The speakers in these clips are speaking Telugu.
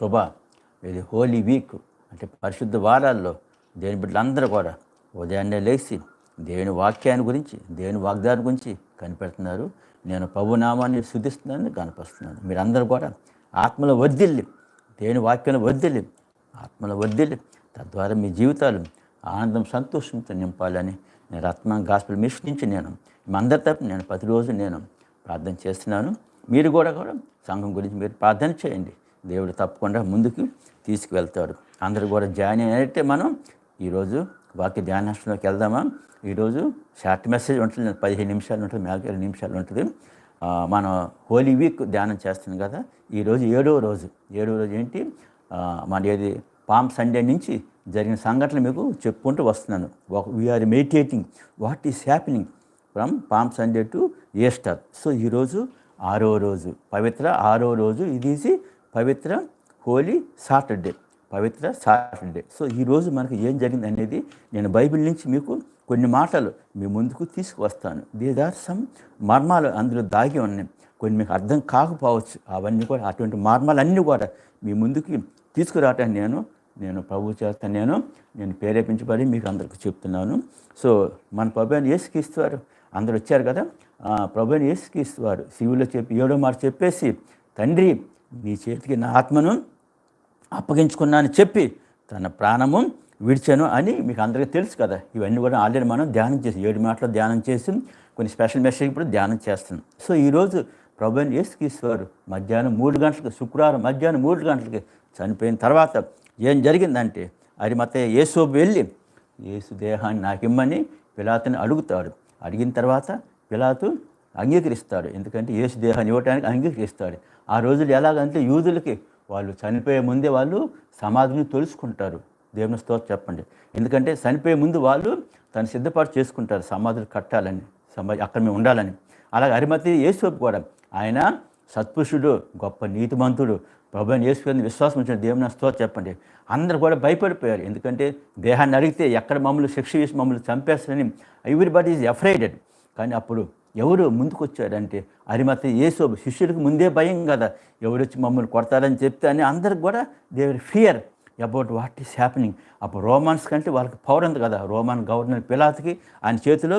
శుభ. ఇది హోలీ వీక్. అంటే పరిశుద్ధ వారాల్లో దేని బిడ్డలందరూ కూడా ఉదయాన్నే లేచి దేవుని వాక్యాన్ని గురించి దేవుని వాగ్దానం గురించి కనిపెడుతున్నారు. నేను ప్రభు నామాన్ని శుద్ధిస్తున్నాను కనిపిస్తున్నాను మీరందరూ కూడా ఆత్మల వర్ధిల్లి దేవుని వాక్యం వర్ధిల్లి ఆత్మల వర్ధిల్లి తద్వారా మీ జీవితాలు ఆనందం సంతోషంతో నింపాలని నేను రత్న గాస్పుల్ మిషన్ నుంచి నేను మీ అందరి తరపున నేను ప్రతిరోజు నేను ప్రార్థన చేస్తున్నాను. మీరు కూడా కూడా సంఘం గురించి మీరు ప్రార్థన చేయండి. దేవుడు తప్పకుండా ముందుకు తీసుకువెళ్తాడు. అందరూ కూడా జాయిన్ అయినట్టే మనం ఈరోజు వాక్య ధ్యానాశ్రంలోకి వెళ్దామా? ఈరోజు షార్ట్ మెసేజ్ ఉంటుంది పదిహేను నిమిషాలు ఉంటుంది మేక ఏడు నిమిషాలు ఉంటుంది. మనం హోలీ వీక్ ధ్యానం చేస్తున్నాం కదా ఈరోజు ఏడో రోజు. ఏడో రోజు ఏంటి? మన ఏది? పామ్ సండే నుంచి జరిగిన సంఘటనలు మీకు చెప్పుకుంటూ వస్తున్నాను. We are meditating what is happening from palm Sunday to Easter so ఈరోజు ఆరో రోజు. పవిత్ర ఆరో రోజు. ఇది ఈజీ పవిత్ర హోలీ సాటర్డే. పవిత్ర సాటర్డే. సో ఈరోజు మనకు ఏం జరిగింది అనేది నేను బైబిల్ నుంచి మీకు కొన్ని మాటలు మీ ముందుకు తీసుకువస్తాను. దీస్ ఆర్ సమ్ మర్మాలు అందులో దాగి ఉన్నాయి. కొన్ని మీకు అర్థం కాకపోవచ్చు. అవన్నీ కూడా అటువంటి మర్మాలన్నీ కూడా మీ ముందుకి తీసుకురావటాన్ని నేను నేను ప్రభు చేత నేను నేను ప్రేరేపించబడి మీకు అందరికి చెప్తున్నాను. సో మన ప్రభు అని ఏసుకిస్తారు అందరూ వచ్చారు కదా? ప్రభు అని ఏసుకిస్తారు శివులో చెప్పి ఏడో మాట చెప్పేసి తండ్రి నీ చేతికి నా ఆత్మను అప్పగించుకున్నాను చెప్పి తన ప్రాణము విడిచాను అని మీకు అందరికీ తెలుసు కదా. ఇవన్నీ కూడా ఆల్రెడీ మనం ధ్యానం చేసి ఏడు మాటలు ధ్యానం చేసి కొన్ని స్పెషల్ మెసేజ్ ఇప్పుడు ధ్యానం చేస్తున్నాం. సో ఈరోజు ప్రభు యేసుక్రీశ్వరు మధ్యాహ్నం మూడు గంటలకు శుక్రవారం మధ్యాహ్నం మూడు గంటలకి చనిపోయిన తర్వాత ఏం జరిగిందంటే అది మత యేసు వెళ్ళి యేసు దేహాన్ని నాకిమ్మని పిలాతుని అడుగుతాడు. అడిగిన తర్వాత పిలాతు అంగీకరిస్తాడు. ఎందుకంటే యేసు దేహాన్ని ఇవ్వటానికి అంగీకరిస్తాడు. ఆ రోజులు ఎలాగంటే యూదులకి వాళ్ళు చనిపోయే ముందే వాళ్ళు సమాధిని తొలుసుకుంటారు దేవుని స్తోత్ర చెప్పండి. ఎందుకంటే చనిపోయే ముందు వాళ్ళు తను సిద్ధపాటు చేసుకుంటారు సమాధులు కట్టాలని సమాధి అక్కడ మేము ఉండాలని. అలాగే అరిమతి యేసోపు కూడా. ఆయన సత్పురుషుడు గొప్ప నీతిమంతుడు ప్రభుని యేసుకుని విశ్వాసం ఉంచిన దేవుని స్తోత్ర చెప్పండి. అందరు కూడా భయపడిపోయారు. ఎందుకంటే దేహాన్ని అడిగితే ఎక్కడ మమ్మల్ని శిక్ష వేసి మమ్మల్ని చంపేస్తారని. ఎవ్రీబడి ఈజ్ అఫ్రైడెడ్ కానీ అప్పుడు ఎవరు ముందుకొచ్చారంటే అరిమత యేసోబు శిష్యులకు ముందే భయం కదా. ఎవరొచ్చి మమ్మల్ని కొడతారని చెప్తే అని అందరికి కూడా they are fear about what is happening అప్పుడు రోమాన్స్ కంటే వాళ్ళకి పవర్ ఉంది కదా. రోమాన్ గవర్నర్ పిలాత్కి ఆయన చేతిలో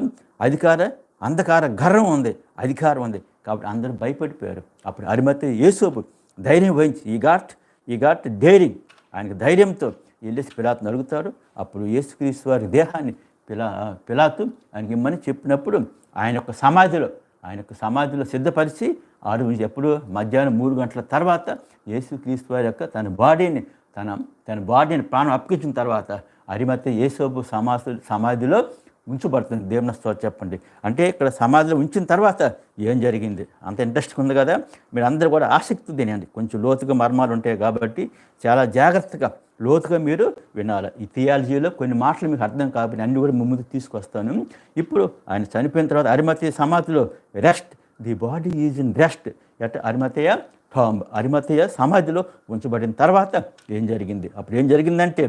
అధికార అంధకార గర్వం ఉంది. అధికారం ఉంది. కాబట్టి అందరూ భయపడిపోయారు. అప్పుడు అరిమతి యేసోబు ధైర్యం వహించి ఈ గాట్ ఈ గాట్ డైరింగ్ ఆయనకు ధైర్యంతో వెళ్ళేసి పిలాత్ని అడుగుతాడు అప్పుడు యేసుక్రీస్తు వారి దేహాన్ని పిలా పిలాతు ఆయనకి ఇమ్మని చెప్పినప్పుడు ఆయన యొక్క సమాధిలో ఆయన యొక్క సమాధిలో సిద్ధపరిచి ఆరు నుంచి ఎప్పుడు మధ్యాహ్నం మూడు గంటల తర్వాత యేసుక్రీస్తు వారి యొక్క తన బాడీని తన తన బాడీని ప్రాణం అప్పగించిన తర్వాత అరిమత్య యేసోపు సమాధి సమాధిలో ఉంచబడుతుంది. దేవుని స్తోత్రం చెప్పండి. అంటే ఇక్కడ సమాధిలో ఉంచిన తర్వాత ఏం జరిగింది? అంత ఇంట్రెస్ట్గా ఉంది కదా? మీరు అందరూ కూడా ఆసక్తి తినండి కొంచెం లోతుగా మర్మాలు ఉంటాయి కాబట్టి చాలా జాగ్రత్తగా లోతుగా మీరు వినాలి. ఈ థియాలజీలో కొన్ని మాటలు మీకు అర్థం కాబట్టి అన్ని కూడా ముందు ముందుకు తీసుకొస్తాను. ఇప్పుడు ఆయన చనిపోయిన తర్వాత అరిమతయ్య సమాధిలో rest the body is in rest at Arimathea tomb Arimathea సమాధిలో ఉంచబడిన తర్వాత ఏం జరిగింది? అప్పుడు ఏం జరిగిందంటే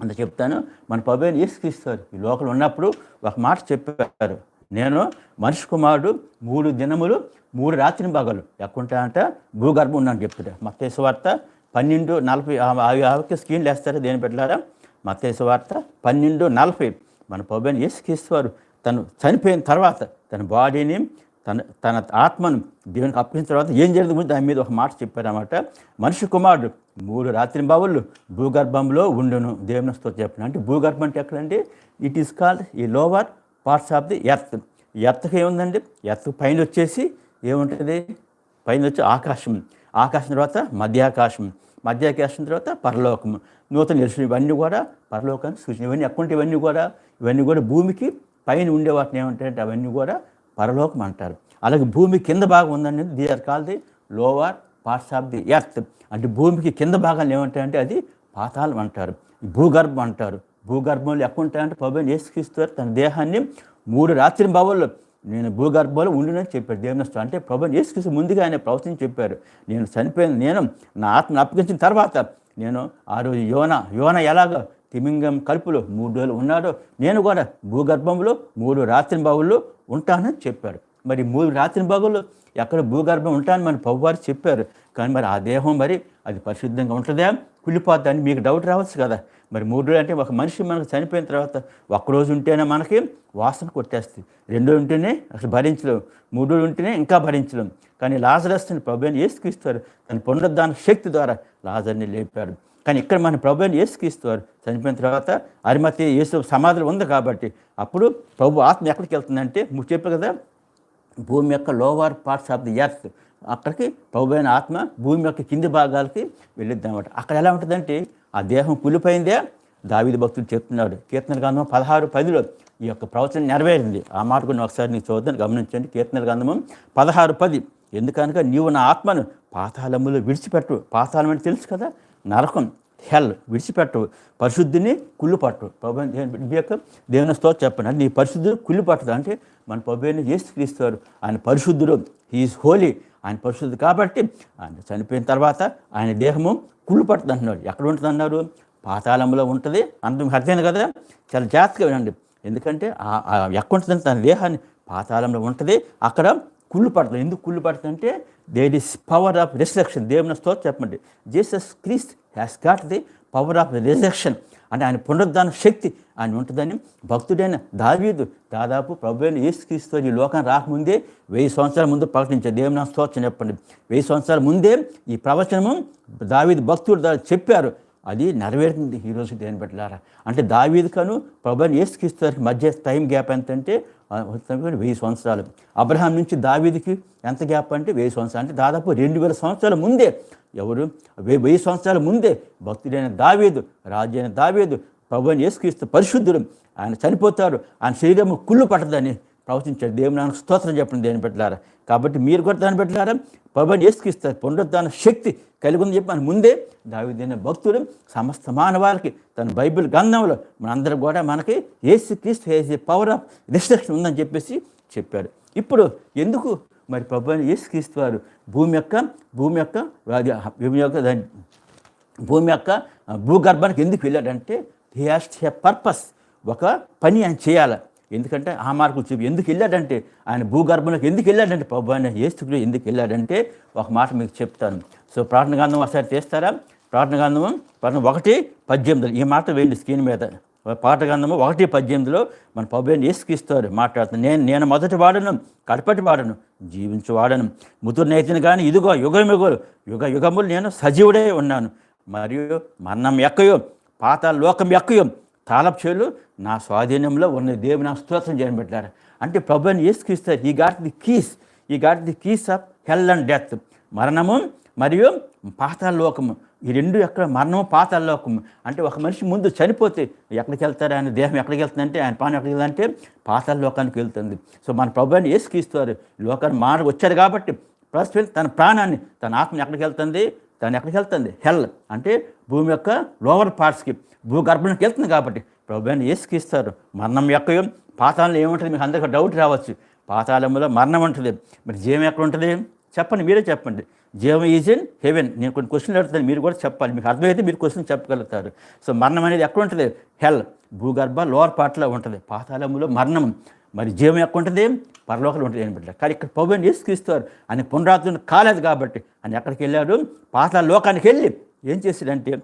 అంత చెప్తాను. మన ప్రభుని యేసుక్రీస్తారు ఈ లోకలు ఉన్నప్పుడు ఒక మాట చెప్పారు. నేను మనిషి కుమారుడు మూడు దినములు మూడు రాత్రి పగలు. ఎక్కుంటానంట భూగర్భం ఉన్నాను చెప్తాడు మత్తేసు వార్త పన్నెండు నలభై ఆవికి స్క్రీన్లు వేస్తారు? దేని పెట్టారా మత్తేసు వార్త పన్నెండు నలభై. మన ప్రభుని యేసుక్రీస్తారు తను చనిపోయిన తర్వాత తన బాడీని తన తన ఆత్మను దేవునికి అప్పగించిన తర్వాత ఏం జరిగింది దాని మీద ఒక మాట చెప్పారన్నమాట. మనిషి కుమారుడు మూడు రాత్రి బావులు భూగర్భంలో ఉండును. దేవుని స్తోత్రం చెప్పిన అంటే భూగర్భం అంటే ఎక్కడంటే ఇట్ ఈస్ కాల్డ్ ఈ lower parts of the earth ఎర్త్కి ఏముందండి? ఎర్త్ పైన వచ్చేసి ఏముంటుంది? పైన వచ్చి ఆకాశం. ఆకాశం తర్వాత మధ్యాకాశం. మధ్యాకాశం తర్వాత పరలోకం. నూతన నిరసన ఇవన్నీ కూడా పరలోకాన్ని సూచన. ఇవన్నీ ఎక్కడ ఇవన్నీ కూడా ఇవన్నీ కూడా భూమికి పైన ఉండే వాటిని ఏమంటారంటే అవన్నీ కూడా పరలోకం అంటారు. అలాగే భూమి కింద భాగం ఉందని they are call the lower parts of the earth. అంటే భూమికి కింద భాగాలు ఏమంటాయంటే అది పాతాళం అంటారు. భూగర్భం అంటారు. భూగర్భంలో ఎక్కడ ఉంటాయంటే పబన్ తన దేహాన్ని మూడు రాత్రి బావుల్లో నేను భూగర్భంలో ఉండినని చెప్పాడు దేవుని అంటే ప్రభుత్వం ఏసుక్రీస్తు ముందుగా ఆయన ప్రవచనం చెప్పారు. నేను చనిపోయిన నేను నా ఆత్మను అప్పగించిన తర్వాత నేను ఆ రోజు యోన యోన ఎలాగ తిమింగం కలుపులో మూడు రోజులు ఉన్నాడో నేను కూడా భూగర్భంలో మూడు రాత్రి బావుల్లో ఉంటానని చెప్పాడు. మరి మూడు రాత్రి భాగంలో ఎక్కడ భూగర్భం ఉంటానని మన పవ్వారు చెప్పారు. కానీ మరి ఆ దేహం మరి అది పరిశుద్ధంగా ఉంటుందా? కుళ్ళిపోద్దా అని మీకు డౌట్ రావచ్చు కదా. మరి మూడు రోజులు అంటే ఒక మనిషి మనకు చనిపోయిన తర్వాత ఒక్కరోజు ఉంటేనే మనకి వాసన కొట్టేస్తుంది. రెండు రోజులు ఉంటేనే అసలు భరించలేం. మూడు రోజులు ఉంటేనే ఇంకా భరించలేం. కానీ లాజరస్ని ప్రభుని ఏసుకిస్తారు తన పునరుద్ధాన శక్తి ద్వారా లాజర్ని లేపాడు. కానీ ఇక్కడ మన ప్రభుని ఏసుకిస్తారు చనిపోయిన తర్వాత అరిమతి యేసు సమాధులు ఉంది కాబట్టి అప్పుడు ప్రభు ఆత్మ ఎక్కడికి వెళ్తుందంటే నువ్వు చెప్పు కదా భూమి యొక్క lower parts of the earth. అక్కడికి ప్రభు అయిన ఆత్మ భూమి యొక్క కింది భాగాలకి వెళ్ళిద్ది అనమాట అక్కడ ఎలా ఉంటుందంటే ఆ దేహం కులిపోయిందే దావిది భక్తుడు చెప్తున్నాడు కీర్తన గ్రంథం పదహారు పదిలో ఈ యొక్క ప్రవచనం నెరవేరింది. ఆ మాట కొన్ని ఒకసారి నీకు చూద్దాను గమనించండి. కీర్తన గ్రంథము పదహారు పది. ఎందుకనగా నీవు నా ఆత్మను పాతాళములో విడిచిపెట్టు. పాతాళం అంటే తెలుసు కదా? నరకం హెల్ విడిచిపెట్టు పరిశుద్ధిని కుళ్ళుపట్టు ప్రభు ఈ యొక్క చెప్పండి. అంటే నీ పరిశుద్ధుడు కుళ్ళు పట్టదు అంటే మన ప్రభుని చేసి ఆయన పరిశుద్ధుడు. హీఈస్ హోలీ ఆయన పరిశుద్ధుడు కాబట్టి ఆయన చనిపోయిన తర్వాత ఆయన దేహము కుళ్ళు పట్టదు అంటున్నాడు. ఎక్కడ ఉంటుంది అన్నారు? పాతాళంలో ఉంటుంది. అంత అర్థమైంది కదా? చాలా జాగ్రత్తగా వినండి. ఎందుకంటే ఎక్కడ ఉంటుందంటే తన దేహాన్ని పాతాళంలో ఉంటుంది. అక్కడ కుళ్ళు పడుతుంది ఎందుకు కుళ్ళు పడుతుంది అంటే there is power of resurrection దేవుని స్తోత్రం చెప్పండి Jesus Christ has got the power of resurrection అంటే ఆయన పునరుద్ధాన శక్తి ఆయన ఉంటుందని భక్తుడైన దావీదు దాదాపు ప్రభు అయిన యేసుక్రీస్తు ఈ లోకం రాకముందే వెయ్యి సంవత్సరాల ముందు ప్రకటించారు. దేవుని స్తోత్రం చెప్పండి. వెయ్యి సంవత్సరాల ముందే ఈ ప్రవచనము దావీదు భక్తుడు చెప్పారు. అది నెరవేరుతుంది ఈరోజు దేని పెట్టారా అంటే దావీదు కను ప్రభుని యేసుక్రీస్తుకి మధ్య టైం గ్యాప్ ఎంతంటే వెయ్యి సంవత్సరాలు. అబ్రహాం నుంచి దావీదికి ఎంత గ్యాప్ అంటే వెయ్యి సంవత్సరాలు. అంటే దాదాపు రెండు వేల సంవత్సరాల ముందే ఎవరు? వెయ్యి వెయ్యి సంవత్సరాల ముందే భక్తుడైన దావీదు రాజు అయిన దావీదు ప్రభుని యేసుక్రీస్తు పరిశుద్ధుడు. ఆయన చనిపోతారు. ఆయన శరీరము కుళ్ళు పట్టదని ప్రవచించాడు. దేవుని నాన్న స్తోత్రం చెప్పండి దేని పెట్టారా కాబట్టి మీరు కూడా దాన్ని పెట్టారా ప్రభుని ఏసుకిస్తారు పునరుద్ధాన శక్తి కలిగి ఉంది చెప్పి మన ముందే దావిదైన భక్తులు సమస్త మానవాళికి తన బైబిల్ గ్రంథంలో మనందరం కూడా మనకి ఏసు క్రీస్తు హేజ్ పవర్ ఆఫ్ రిస్ట్రక్షన్ ఉందని చెప్పేసి చెప్పారు ఇప్పుడు ఎందుకు మరి ప్రభు యేసుక్రీస్తు వారు భూమి యొక్క భూమి యొక్క వ్యాధి భూమి యొక్క దాని భూమి యొక్క భూగర్భానికి ఎందుకు వెళ్ళాడంటే హీ హాస్ పర్పస్ ఒక పని ఆయన చేయాలి. ఎందుకంటే ఆ మార్కులు చూపి ఎందుకు వెళ్ళాడంటే ఆయన భూగర్భంలోకి ఎందుకు వెళ్ళాడంటే ప్రభు ఆయన ఏస్తుకుడు ఎందుకు వెళ్ళాడంటే ఒక మాట మీకు చెప్తాను. సో ప్రార్థన గంధం ఒకసారి చేస్తారా? ప్రార్థన గంధం ప్రార్థన ఒకటి పద్దెనిమిది ఈ మాట వేయండి స్క్రీన్ మీద. పాటగంధము ఒకటి పద్దెనిమిదిలో మన పబ్బుని ఏసుకిస్తారు మాట్లాడుతాను నేను నేను మొదటి వాడను కడపటి వాడను జీవించు వాడను. ముదురు నేతిని కానీ ఇదిగో యుగం యుగలు యుగ యుగములు నేను సజీవుడే ఉన్నాను. మరియు మరణం ఎక్కయో పాత లోకం ఎక్కయో తాళప్చేలు నా స్వాధీనంలో ఉన్న దేవుని నా స్తోత్రం చేయడం పెట్టారు. అంటే ప్రభుని ఏసుక్రీస్తారు he got the keys he got the keys of hell and death మరణము మరియు పాతాలోకము ఈ రెండు ఎక్కడ మరణము పాతాలోకము అంటే ఒక మనిషి ముందు చనిపోతే ఎక్కడికి వెళ్తారు? ఆయన దేహం ఎక్కడికి వెళ్తుందంటే ఆయన పానం ఎక్కడికి వెళ్తుందంటే పాతాళ లోకానికి వెళ్తుంది. సో మన ప్రభుని ఏసుక్రీస్తారు లోకాన్ని మానవ వచ్చారు కాబట్టి ప్రస్తుతం తన ప్రాణాన్ని తన ఆత్మ ఎక్కడికి వెళ్తుంది? తను ఎక్కడికి వెళ్తుంది? హెల్. అంటే భూమి యొక్క లోవర్ పార్ట్స్కి భూగర్భంలోకి వెళ్తుంది కాబట్టి ప్రభుని ఏసుకిస్తారు మరణం యొక్క పాతాళంలో ఏముంటుంది? మీకు అందరికీ డౌట్ రావచ్చు. పాతాళంలో మరణం ఉంటుంది. మరి జీవం ఎక్కడ ఉంటుంది? చెప్పండి మీరే చెప్పండి. జీవం ఈజ్ ఇన్ హెవెన్ నేను కొన్ని క్వశ్చన్లు అడుగుతాను. మీరు కూడా చెప్పాలి. మీకు అర్థమైతే మీరు క్వశ్చన్ చెప్పగలుగుతారు. సో మరణం అనేది ఎక్కడ ఉంటుంది? హెల్ భూగర్భ లోవర్ పార్ట్లో ఉంటుంది. పాతాళంలో మరణం. మరి జీవం ఎక్కడ ఉంటుంది? పరలోకలు ఉంటుంది. అని బిడ్డ? కానీ ఇక్కడ పౌబన్ ఏసుకిస్తారు అని పునరాత్మ కాలేదు కాబట్టి. అని ఎక్కడికి వెళ్ళాడు? పాతాళ లోకానికి వెళ్ళి ఏం చేశాడంటే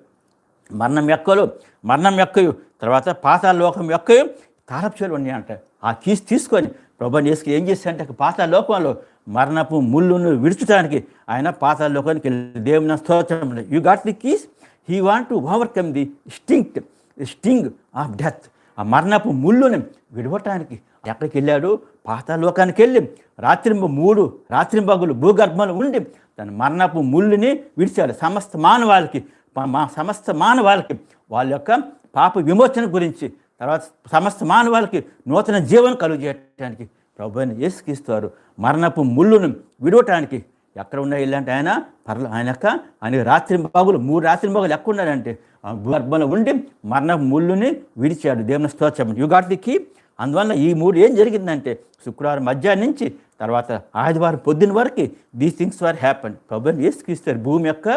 మరణం యొక్కలు మరణం యొక్కయు తర్వాత పాతాల లోకం యొక్కయు తారపుచేలు ఉన్నాయి అంట. ఆ కీస్ తీసుకొని ప్రభు చేసుకు ఏం చేశాడంటే అక్కడ లోకంలో మరణపు ముళ్ళును విడుచడానికి ఆయన పాతాల లోకానికి వెళ్ళి దేవుని స్తోత్రం you got the keys he want to overcome the stink sting of death ఆ మరణపు ముళ్ళుని విడవటానికి ఎక్కడికి వెళ్ళాడు? పాతాళ లోకానికి వెళ్ళి రాత్రింబ మూడు రాత్రింబగులు భూగర్భంలో ఉండి తన మరణపు ముళ్ళుని విడిచాడు. సమస్త మానవాళికి మా సమస్త మానవాళికి వాళ్ళ యొక్క పాప విమోచన గురించి తర్వాత సమస్త మానవాళికి నూతన జీవనం కలుగజేయటానికి చేయడానికి ప్రభు అయిన మరణపు ముళ్ళును విడవటానికి ఎక్కడ ఉన్నాయి ఇల్లంటే ఆయన? పర్ల ఆయన యొక్క ఆయన రాత్రి పగులు మూడు రాత్రి పగులు ఎక్కడ ఉన్నాడంటే ఆ గర్భంలో ఉండి మరణ ముళ్ళుని విడిచాడు. దేవుని స్తోత్రం యు గాట్ ది కీ అందువల్ల ఈ మూడు ఏం జరిగిందంటే శుక్రవారం మధ్యాహ్నం నుంచి తర్వాత ఆదివారం పొద్దున్న వరకు దీస్ థింగ్స్ వర్ హ్యాపన్ ప్రభుని యేసుకిస్తారు భూమి యొక్క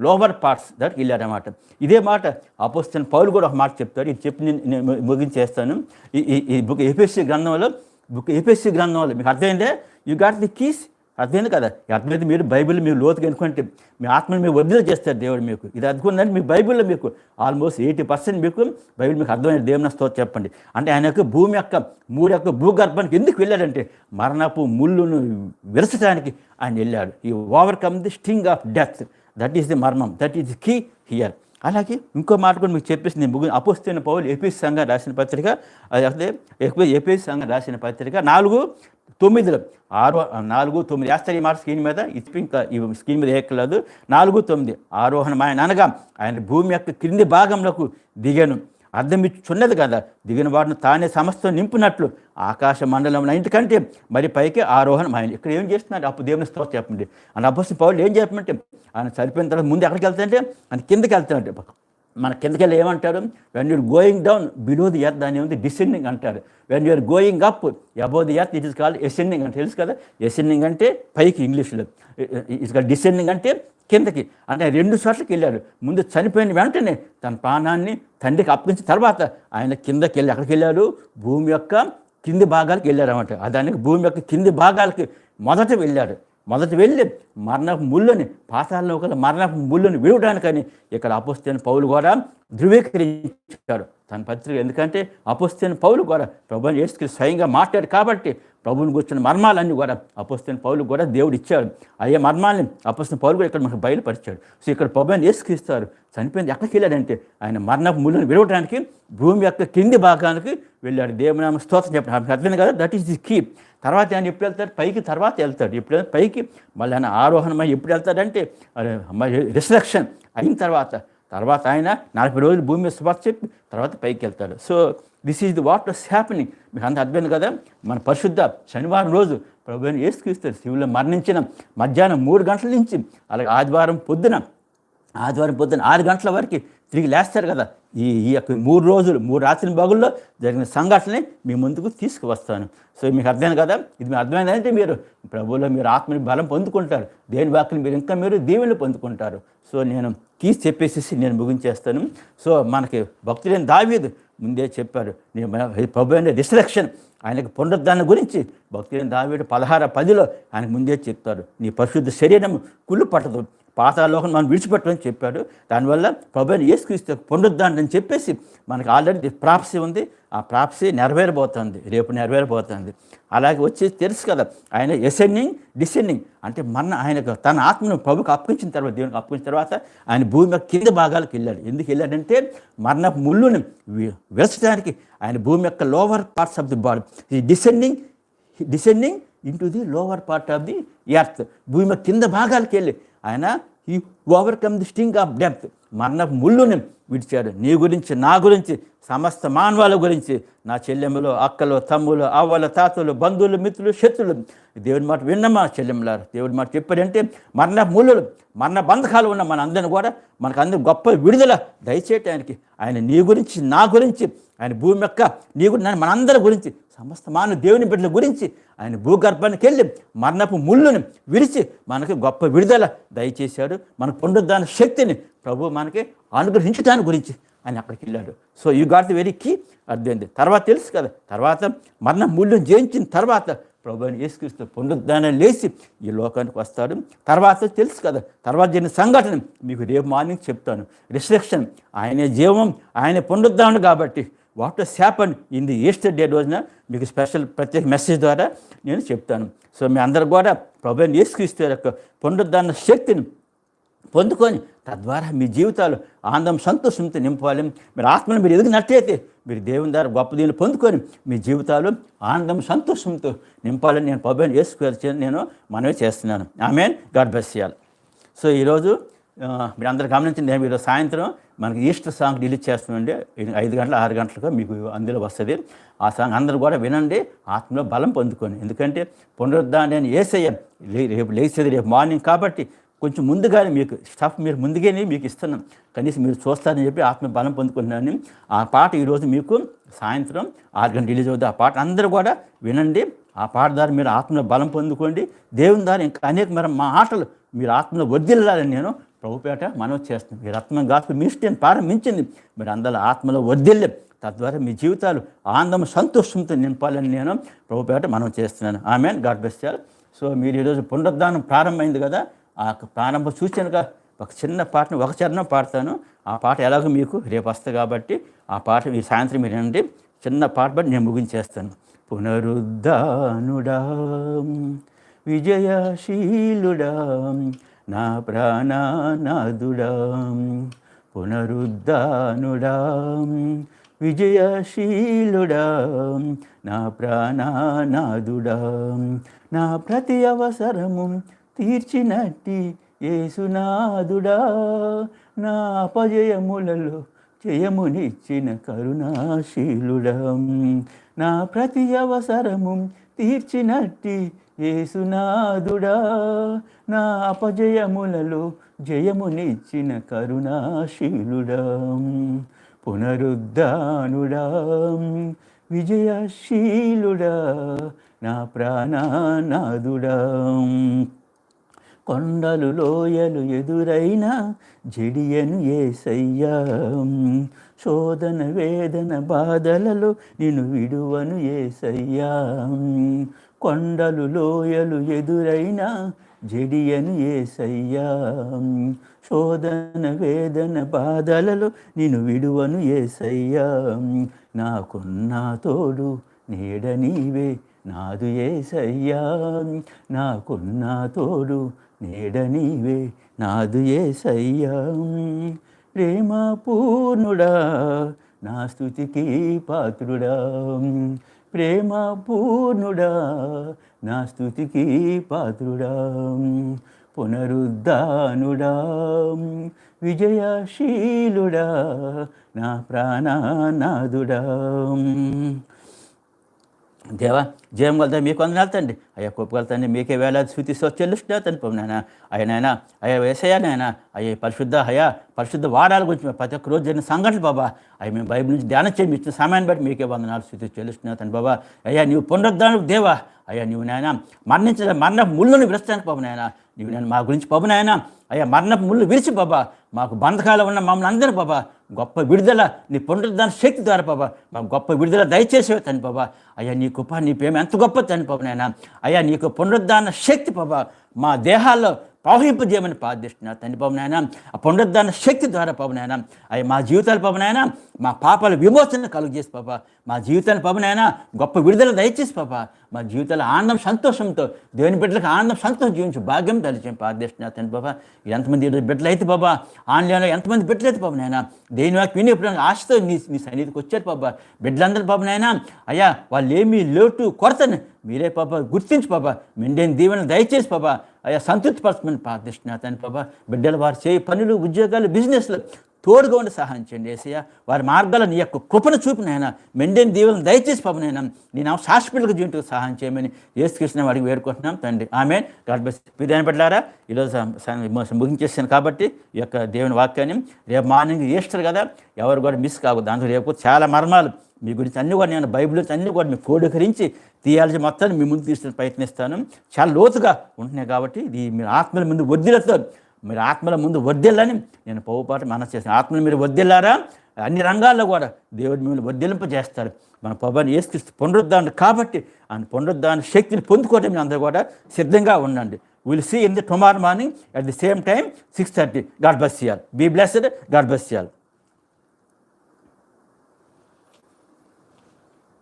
లోవర్ పార్ట్స్ దట్ వెళ్ళారన్నమాట ఇదే మాట అపోస్తున్న పౌలు కూడా ఒక మాట చెప్తారు. ఇది చెప్పి నేను ముగించేస్తాను. ఈ ఈ- బుక్ ఏపీఎస్సీ గ్రంథంలో బుక్ ఏపీఎస్సీ గ్రంథంలో మీకు అర్థమైందే? యూ గాట్ ది కీస్ అర్థమైంది కదా? అర్థమైంది మీరు బైబిల్ మీరు లోతుగా అనుకుంటే మీ ఆత్మని మీరు వదిలి చేస్తారు దేవుడు మీకు. ఇది అర్థకుందంటే మీ బైబిల్లో మీకు ఆల్మోస్ట్ ఎయిటీ పర్సెంట్ మీకు బైబిల్ మీకు అర్థమైన దేవుని స్తోత్రం చెప్పండి. అంటే ఆయన యొక్క భూమి యొక్క మూడు యొక్క భూగర్భానికి ఎందుకు వెళ్ళాడంటే మరణపు ముళ్ళును విరచడానికి ఆయన వెళ్ళాడు. ఈ overcome the sting of death that is the మర్మం that is the key here అలాగే ఇంకో మాట కూడా మీకు చెప్పేసి నేను ముగ్గురు అపోస్తున్న పౌలు ఏపీ సంఘం రాసిన పత్రిక అది అదే ఏపీఎస్ సంఘం రాసిన పత్రిక. నాలుగు తొమ్మిదిలో ఆరో నాలుగు తొమ్మిది. వేస్తారు ఈ మాట స్క్రీన్ మీద ఇది ఇంకా ఈ స్క్రీన్ మీద ఎక్కలేదు. నాలుగు తొమ్మిది. ఆరోహణం ఆయన అనగా ఆయన భూమి యొక్క క్రింది భాగంలోకి దిగాను. అర్థం కదా. దిగిన వాడిని తానే సమస్తం నింపినట్లు. ఆకాశ మండలం ఇంటికంటే మరి పైకి ఆరోహణం ఆయన ఇక్కడ ఏం చేస్తున్నాడు? అప్పుడు దేవుని స్తోత్రం చెప్పండి. అని అబ్బస్ పౌరులు ఏం చెప్పమంటే ఆయన చనిపోయిన తర్వాత ముందు ఎక్కడికి వెళ్తాడంటే? ఆయన కిందకి వెళ్తాడంటే మన కిందకి వెళ్ళి ఏమంటారు? When you're going down below the earth దాని ఉంది డిసెండింగ్ అంటారు. When you are going up above the earth it is called ascending అంటే తెలుసు కదా? ఎసెండింగ్ అంటే పైకి ఇంగ్లీష్లో ఇట్స్ కాల్ డిసెండింగ్ అంటే కిందకి. అంటే రెండు చోట్లకి వెళ్ళారు ముందు చనిపోయిన వెంటనే తన ప్రాణాన్ని తండ్రికి అప్పగించిన తర్వాత ఆయన కిందకి వెళ్ళి అక్కడికి వెళ్ళారు భూమి యొక్క కింది భాగాలకు వెళ్ళారు అనమాట దానికి భూమి యొక్క కింది భాగాలకి మొదట వెళ్ళాడు. మొదట వెళ్ళి మరణపు ముళ్ళని పాతాల్లో ఒక మరణపు ముళ్ళని విడవడానికని ఇక్కడ అపోస్తైన పౌలు కూడా ధృవీకరించాడు. తన పత్రిక ఎందుకంటే అపోస్తైన పౌలు కూడా ప్రభుత్వం యేసుక్రీస్తు స్వయంగా మాట్లాడు కాబట్టి ప్రభువుని కూర్చున్న మర్మాలన్నీ కూడా అపోస్తైన పౌలు కూడా దేవుడు ఇచ్చాడు. అయ్యే మర్మాలని అపోస్తున్న పౌలు కూడా ఇక్కడ మనకు బయలుపరిచాడు. సో ఇక్కడ ప్రభుని యేసుక్రీస్తారు చనిపోయింది ఎక్కడికి వెళ్ళాడంటే ఆయన మరణపు ముళ్ళను విడవడానికి భూమి యొక్క కింది భాగానికి వెళ్ళాడు. దేవునామ స్తోత్రం చెప్పడం. అర్థం కదా? దట్ ఈస్ ది కీ తర్వాత ఆయన ఎప్పుడు వెళ్తాడు? పైకి తర్వాత వెళ్తాడు. ఎప్పుడు పైకి. మళ్ళీ ఆయన ఆరోహణమై ఎప్పుడు వెళ్తాడంటే రిసలక్షన్ అయిన తర్వాత. తర్వాత ఆయన నలభై రోజులు భూమి మీద సువార్త చెప్పి తర్వాత పైకి వెళ్తాడు. So this is the what was happening మీకు అంత అర్థమైంది కదా? మన పరిశుద్ధ శనివారం రోజు ప్రభుత్వం యేసుక్రీస్తు శివులు మరణించిన మధ్యాహ్నం మూడు గంటల నుంచి అలాగే ఆదివారం పొద్దున ఆదివారం పొద్దున ఆరు గంటల వరకు తిరిగి లేస్తారు కదా. ఈ ఈ యొక్క మూడు రోజులు మూడు రాత్రి బాగుల్లో జరిగిన సంఘటనని మీ ముందుకు తీసుకువస్తాను. సో మీకు అర్థమైంది కదా? ఇది మీకు అర్థమైందంటే మీరు ప్రభువులో మీరు ఆత్మని బలం పొందుకుంటారు. దేని వాక్యం మీరు ఇంకా మీరు దీవెనలు పొందుకుంటారు. సో నేను కీస్ చెప్పేసేసి నేను ముగించేస్తాను. సో మనకి భక్తులైన దావీదు ముందే చెప్పారు నీ ప్రభు అయిన రిసలక్షన్ ఆయనకు పునరుద్ధానం గురించి భక్తులైన దావేడు పదహార పదిలో ఆయనకు ముందే చెప్తారు నీ పరిశుద్ధ శరీరం కుళ్ళు పట్టదు. పాతాలోకం మనం విడిచిపెట్టమని చెప్పాడు. దానివల్ల ప్రభుని యేసుక్రీస్తు పునరుద్ధానం అని చెప్పేసి మనకు ఆల్రెడీ ప్రాప్సీ ఉంది. ఆ ప్రాప్సీ నెరవేరబోతుంది. రేపు నెరవేరబోతుంది. అలాగే వచ్చి తెలుసు కదా ఆయన ఎసెండింగ్ డిసెండింగ్ అంటే మన ఆయనకు తన ఆత్మను ప్రభుకి అప్పగించిన తర్వాత దేవునికి అప్పగించిన తర్వాత ఆయన భూమి యొక్క కింద భాగాలకు వెళ్ళాడు. ఎందుకు వెళ్ళాడంటే మరణ ముళ్ళుని వి- విరచడానికి ఆయన భూమి యొక్క lower parts of the body ఈ descending descending into the lower part of the earth భూమి యొక్క కింద భాగాలకు వెళ్ళి ఆయన ఈ overcome the sting of depth. మరణ ముళ్ళుని విడిచాడు. నీ గురించి నా గురించి సమస్త మానవాల గురించి. నా చెల్లెమ్మలు అక్కలు తమ్ములు అవ్వల తాతలు బంధువులు మిత్రులు శత్రులు. దేవుడి మాట విన్నమా చెల్లెమ్మలారు దేవుడి మాట చెప్పాడంటే మరణ ముళ్ళులు మరణ బంధకాలు ఉన్న మన అందరిని కూడా మనకు అందరూ గొప్ప విడుదల దయచేయటానికి ఆయన నీ గురించి నా గురించి ఆయన భూమి యొక్క నీ గురించి మనందరి గురించి సమస్త మానవ దేవుని బిడ్డల గురించి ఆయన భూగర్భానికి వెళ్ళి మరణపు ముళ్ళుని విరిచి మనకి గొప్ప విడుదల దయచేశాడు. మనకు పునరుద్ధాన శక్తిని ప్రభు మనకి అనుగ్రహించడానికి గురించి ఆయన అక్కడికి వెళ్ళాడు. So you got the very key అర్థమైంది. తర్వాత తెలుసు కదా. తర్వాత మరణ ముళ్ళుని జయించిన తర్వాత ప్రభు అని యేసుక్రీస్తు పునరుద్ధానం లేచి ఈ లోకానికి వస్తాడు. తర్వాత తెలుసు కదా. తర్వాత జరిగిన సంఘటన మీకు రేపు మార్నింగ్ చెప్తాను. రిస్ట్రిక్షన్ ఆయనే జీవం ఆయన పునరుద్ధానం కాబట్టి what happen in the Easter day రోజున మీకు స్పెషల్ ప్రత్యేక మెసేజ్ ద్వారా నేను చెప్తాను. సో మీ అందరు కూడా ప్రభు ఏసుక్రీస్తు యొక్క పునరుద్ధరణ శక్తిని పొందుకొని తద్వారా మీ జీవితాలు ఆనందం సంతోషంతో నింపాలి. మీరు ఆత్మను మీరు ఎదిగినట్లయితే మీరు దేవుని ద్వారా గొప్ప దీన్ని పొందుకొని మీ జీవితాలు ఆనందం సంతోషంతో నింపాలని నేను పబ్బని వేసుకు నేను మనవి చేస్తున్నాను. ఆమెన్ గాడ్ బ్లెస్ చేయాలి సో ఈరోజు మీరు అందరు గమనించండి నేను సాయంత్రం మనకి ఈస్టర్ సాంగ్ రిలీజ్ చేస్తామండి. ఐదు గంటల ఆరు గంటలకు మీకు అందులో వస్తుంది. ఆ సాంగ్ అందరూ కూడా వినండి ఆత్మలో బలం పొందుకొని. ఎందుకంటే పునరుద్ధాన్ని నేను లే- రేపు లేచేది రేపు మార్నింగ్ కాబట్టి కొంచెం ముందుగానే మీకు స్టఫ్ మీరు ముందుగానే మీకు ఇస్తున్నాం కనీసం మీరు చూస్తారని చెప్పి ఆత్మ బలం పొందుకుంటున్నాను ఆ పాట ఈరోజు మీకు సాయంత్రం ఆరు గంటలు రిలీజ్ అవుతుంది. ఆ పాట అందరూ కూడా వినండి. ఆ పాట ద్వారా మీరు ఆత్మలో బలం పొందుకోండి. దేవుని ద్వారా ఇంకా అనేక మరి మా ఆటలు మీరు ఆత్మలో వర్దిల్లాలని నేను ప్రభుపేట మనం చేస్తున్నాం. ఈ రత్నం గాస్పు మిస్టేన్ ప్రారంభించింది మీరు అందరూ ఆత్మలో వర్దిల్లే తద్వారా మీ జీవితాలు ఆనందం సంతోషంతో నింపాలని నేను ప్రభుపేట మనం చేస్తున్నాను. ఆమె గాడ్ బెస్ట్ సో మీరు ఈరోజు పునరుద్ధానం ప్రారంభమైంది కదా ఆ ప్రారంభ సూచనగా ఒక చిన్న పాటను ఒక చరణం పాడతాను. ఆ పాట ఎలాగో మీకు రేపు వస్తుంది కాబట్టి ఆ పాట మీరు సాయంత్రం మీరు వినండి. చిన్న పాట బట్టి నేను ముగించేస్తాను. పునరుద్ధానుడా విజయశీలుడా నా ప్రాణానాదుడా పునరుద్ధానుడా విజయశీలుడా నా ప్రాణానాదుడా నా ప్రతి అవసరము తీర్చినట్టి ఏసునాదుడా నా అపజయములలో జయమునిచ్చిన కరుణాశీలుడా. నా ప్రతి అవసరము తీర్చినట్టి ఏసునాథుడా నా అపజయములలో జయమునిచ్చిన కరుణాశీలుడా పునరుద్ధానుడా విజయశీలుడా నా ప్రాణనాథుడా. కొండలు లోయలు ఎదురైన జడియను ఏసయ్యా శోధన వేదన బాధలలో నిన్ను విడువను ఏసయ్యా. కొండలు లోయలు ఎదురైన జడియను ఏసయ్యా. శోధన వేదన బాధలలో నేను విడువను ఏసయ్యా. నాకున్న తోడు నీడ నీవే నాదు ఏసయ్యా. నాకున్న తోడు నీడ నీవే నాదు ఏసయ్యా. ప్రేమ పూర్ణుడా నా స్థుతికి పాత్రుడా. ప్రేమ పూర్ణుడా నా స్థుతికి పాత్రుడా పునరుద్ధానుడా విజయశీలుడా నా ప్రాణనాథుడా. దేవా జయం కలుతా మీకు వందనాలు తండ్రి అయ్యా కొప్పగలుగుతాండి మీకే వేలాది శృతి చెల్లిస్తున్నా తండ్రి పమ్మ నాయన. అయ్యా నాయన అయ్యా వేసయ్యా నాయన. పరిశుద్ధ అయ్యా పరిశుద్ధ వాడాల గురించి ప్రతి ఒక్క రోజు జరిగిన సంఘటనలు బాబా. అయ్యా మేము బైబిల్ నుంచి ధ్యానం చేయి ఇచ్చిన సమయాన్ని బట్టి మీకే వందనాలు శృతి చెల్లిస్తున్నా తండ్రి బాబా. అయ్యా నీవు పునరుద్ధాను దేవా. అయ్యా నీవు నాయన మరణించిన మరణ ముళ్ళుని విరస్తాను బాబు నాయన. నీవు నేను మా గురించి బాబు నాయన అయ్యా మరణపు ముళ్ళు విరిచి బాబా. మాకు బంధకాలు ఉన్న మమ్మల్ని అందరూ బాబా గొప్ప విడుదల నీ పునరుద్ధాన శక్తి ద్వారా బాబా. మాకు గొప్ప విడుదల దయచేసేవే తండ్రి బాబా. అయ్యా నీ కృప నీ ప్రేమ ఎంత గొప్ప తండ్రి బాబా నాయన. అయ్యా నీకు పునరుద్ధాన శక్తి బాబా. మా దేహాల్లో ప్రవహింపజేయమని ప్రార్థిస్తున్నా తండ్రి బాబు నాయన ఆ పునరుద్ధరణ శక్తి ద్వారా బాబు నాయన మా జీవితాలు బాబు నాయన మా పాపాల విమోచన కలుగజేసి పాప మా జీవితాన్ని పాప గొప్ప విడుదల దయచేసి పాప మా జీవితాల ఆనందం సంతోషంతో దేవుని బిడ్డలకు ఆనందం సంతోషం జీవించి భాగ్యం తలిచాం ప్రార్థిస్తున్నా తండ్రి బాబా ఎంతమంది బిడ్డలు అయితే బాబా ఆన్లైన్లో ఎంతమంది బిడ్డలు అయితే బాబు నాయన దేని వాకి విని ఎప్పుడు ఆశతో నీ నీ సన్నిధికి వచ్చారు బాబా బిడ్డలందరూ బాబు నాయన అయ్యా వాళ్ళు ఏమీ లోటు కొరతని మీరే పాప గుర్తించి పాప మెండేని దీవెన దయచేసి పాప అయ్యా సంతృప్తిపరచమని ప్రార్థిస్తున్నా తండ్రి పాప బిడ్డలు వారు చేయి పనులు ఉద్యోగాలు బిజినెస్లు తోడుగా ఉండి సహాయం చేయండి ఏసయ్య. వారి మార్గాల నీ యొక్క కృపను చూపిన మెండైన మెండేని దీవులను దయచేసి పవనైనా నేను హాస్పిటల్కి జీవితంలో సహాయం చేయమని ఏసుకృష్ణ వాడికి వేడుకుంటున్నాం. తండ్రి. ఆమె గాడ్ బెస్ పెట్టారా ఈరోజు ముగించేసాను కాబట్టి ఈ యొక్క దేవుని వాక్యాన్ని రేపు మార్నింగ్ ఈస్టర్ కదా ఎవరు కూడా మిస్ కాకూడదు దాంట్లో రేపు చాలా మర్మాలు మీ గురించి అన్ని కూడా నేను బైబిల్ అన్ని కూడా మీకు కోడీకరించి థియాలజీ మొత్తాన్ని మీ ముందు తీసుకుని ప్రయత్నిస్తాను. చాలా లోతుగా ఉంటున్నాయి కాబట్టి ఇది మీరు ఆత్మల ముందు వద్దిలతో మీరు ఆత్మల ముందు వద్దిల్లని నేను పోవుపాటు మన చేస్తాను. ఆత్మలు మీరు వద్దిల్లారా అన్ని రంగాల్లో కూడా దేవుడు మిమ్మల్ని వద్దిలింప చేస్తారు మన పవన్ ఏసుక్రీస్తు పునరుద్ధాన్ని కాబట్టి ఆ పునరుద్ధాన శక్తిని పొందుకోవడం మీరు అందరూ కూడా సిద్ధంగా ఉండండి. Will see in the tomorrow morning at the same time six thirty God bless చేయాలి బీ బ్లెస్డ్ గాడ్ బస్ చేయాలి